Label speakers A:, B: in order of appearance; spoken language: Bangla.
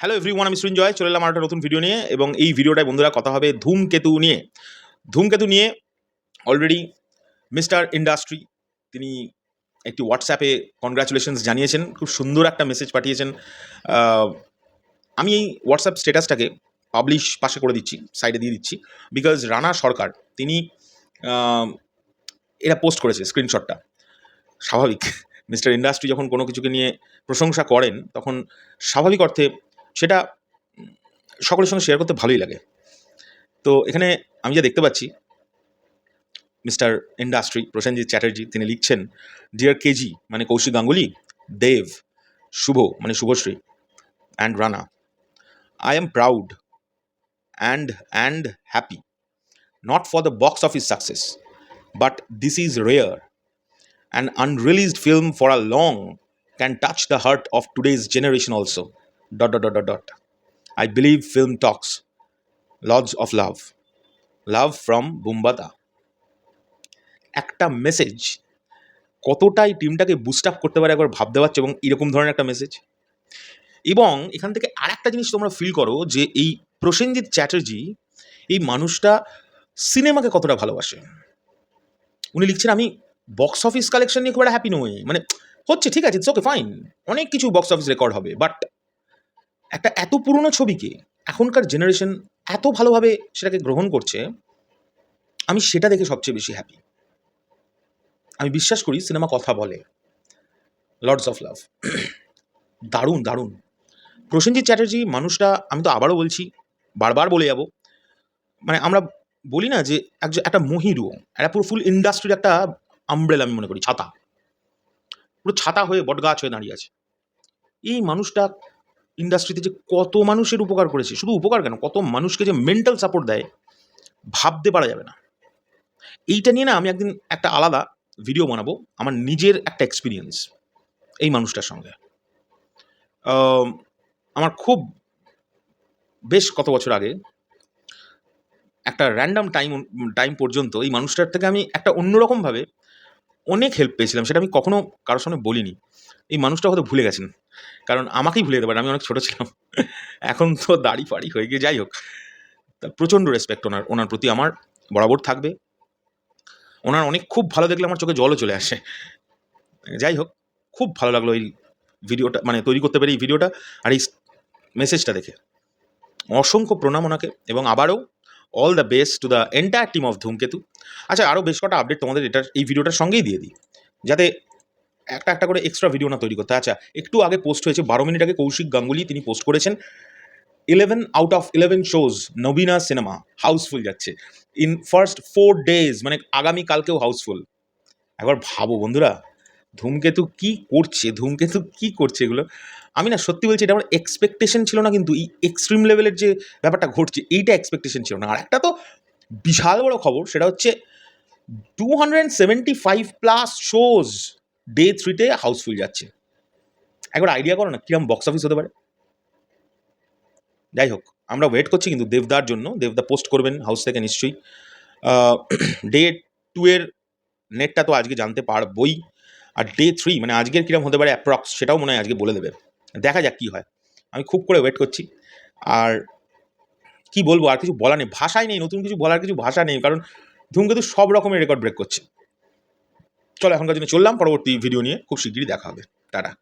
A: হ্যালো এভরিওয়ান আমি সৃঞ্জয় চলে এলাম একটা নতুন ভিডিও নিয়ে, এবং এই ভিডিওটায় বন্ধুরা কথা হবে ধূমকেতু নিয়ে। ধূমকেতু নিয়ে অলরেডি মিস্টার ইন্ডাস্ট্রি তিনি একটি হোয়াটসঅ্যাপে কনগ্রাচুলেশনস জানিয়েছেন, খুব সুন্দর একটা মেসেজ পাঠিয়েছেন। আমি এই হোয়াটসঅ্যাপ স্ট্যাটাসটাকে পাবলিশ পাশে করে দিচ্ছি সাইডে দিয়ে দিচ্ছি বিকজ রানা সরকার, তিনি এরা পোস্ট করেছে স্ক্রিনশটটা স্বাভাবিক মিস্টার ইন্ডাস্ট্রি যখন কোনো কিছুকে নিয়ে প্রশংসা করেন, তখন স্বাভাবিক অর্থে সেটা সকলের সঙ্গে শেয়ার করতে ভালোই লাগে তো এখানে আমি যা দেখতে পাচ্ছি, মিস্টার ইন্ডাস্ট্রি, প্রসেনজিৎ চ্যাটার্জি, তিনি লিখছেন ডিয়ার কেজি মানে কৌশিক গাঙ্গুলি, দেব, শুভ মানে Subhashree and Rana I am proud and and happy not for the box office success but this is rare An unreleased film for a long can touch the heart of today's generation also. Dot dot dot dot dot. I believe film talks. Lords of Love. Love from Bumbata. একটা মেসেজ কতটাই টিমটাকে বুস্ট আপ করতে পারে একবার ভাবতে পারছ এবং এরকম ধরনের একটা মেসেজ এবং এখান থেকে আর একটা জিনিস তোমরা ফিল করো যে এই প্রসেনজিৎ চ্যাটার্জি এই মানুষটা সিনেমাকে কতটা ভালোবাসে উনি লিখছেন, আমি বক্স অফিস কালেকশন নিয়ে খুব একটা হ্যাপি নই মানে হচ্ছে, ঠিক আছে ইটস ওকে ফাইন অনেক কিছু বক্স অফিস রেকর্ড হবে বাট একটা এত পুরনো ছবিকে এখনকার জেনারেশন এত ভালোভাবে সেটাকে গ্রহণ করছে, আমি সেটা দেখে সবচেয়ে বেশি হ্যাপি আমি বিশ্বাস করি সিনেমা কথা বলে। লর্ডস অফ লাভ দারুণ দারুণ। প্রসেনজিৎ চ্যাটার্জি মানুষটা, আমি তো আবারও বলছি, বারবার বলে যাব। মানে আমরা বলি না যে একজন একটা মহিরু একটা পুরো ফুল ইন্ডাস্ট্রির একটা আমব্রেলা আমি মনে করি, ছাতা। পুরো ছাতা হয়ে বটগাছ হয়ে দাঁড়িয়ে আছে। এই মানুষটা ইন্ডাস্ট্রিতে যে কত মানুষের উপকার করেছে, শুধু উপকার কেন, কত মানুষকে যে মেন্টাল সাপোর্ট দেয়, ভাবতে পারা যাবে না। এইটা নিয়ে না আমি একদিন একটা আলাদা ভিডিও বানাবো, আমার নিজের একটা এক্সপিরিয়েন্স এই মানুষটার সঙ্গে। আমার খুব বেশ কত বছর আগে একটা র্যান্ডাম টাইম টাইম পর্যন্ত এই মানুষটার থেকে আমি একটা অন্যরকমভাবে অনেক হেল্প পেয়েছিলাম, সেটা আমি কখনো কারোর সঙ্গে বলিনি। এই মানুষটা হয়তো ভুলে গেছেন। কারণ আমাকেই ভুলে যেতে পারে আমি অনেক ছোটো ছিলাম। এখন তো দাড়ি ফাড়ি হয়ে গিয়ে যাই হোক। তা প্রচণ্ড রেসপেক্ট ওনার ওনার প্রতি আমার বরাবর থাকবে। ওনার অনেক খুব ভালো দেখলে আমার চোখে জলও চলে আসে। যাই হোক, খুব ভালো লাগল এই ভিডিওটা মানে তৈরি করতে পেরে এই ভিডিওটা আর এই মেসেজটা দেখে। অসংখ্য প্রণাম ওনাকে এবং আবারও all the best to the entire team of Dhumketu আচ্ছা আরও বেশ কটা আপডেট তোমাদের এটার, এই ভিডিওটার সঙ্গেই দিয়ে দিই। যাতে একটা একটা করে এক্সট্রা ভিডিও না তৈরি করতে আচ্ছা একটু আগে পোস্ট হয়েছে, বারো মিনিট আগে কৌশিক গাঙ্গুলি তিনি পোস্ট করেছেন eleven out of eleven shows Nabina cinema houseful যাচ্ছে। ইন ফার্স্ট ফোর ডেজ মানে আগামী কালকেও হাউসফুল একবার ভাবো বন্ধুরা, ধূমকেতু কি করছে, ধূমকেতু কি করছে এগুলো? আমি না সত্যি বলছি, এটা আমার এক্সপেকটেশন ছিল না, কিন্তু এই এক্সট্রিম লেভেলের যে ব্যাপারটা ঘটছে, এইটা এক্সপেকটেশন ছিল না। আর একটা তো বিশাল বড় খবর, সেটা হচ্ছে two hundred seventy five plus shows day থ্রিতে হাউসফুল যাচ্ছে। একবার আইডিয়া করো না, কিরম বক্স অফিস হতে পারে। যাই হোক আমরা ওয়েট করছি কিন্তু দেবদার জন্য। দেবদা পোস্ট করবেন হাউস থেকে নিশ্চয়ই। ডে টু এর নেটটা তো আজকে জানতে পারবই। আর ডে থ্রি মানে আজকের কিরম হতে পারে অ্যাপ্রক্স সেটাও মনে হয় আজকে বলে দেবে। দেখা যাক কী হয়। আমি খুব করে ওয়েট করছি। আর কি বলব, আর কিছু বলার নেই। ভাষাই নেই, নতুন কিছু বলার কিছু ভাষা নেই। কারণ ধূমকেতু সব রকমের রেকর্ড ব্রেক করছে। চলো এখনকার জন্য চললাম পরবর্তী ভিডিও নিয়ে খুব শিগগিরই দেখা হবে। টাটা।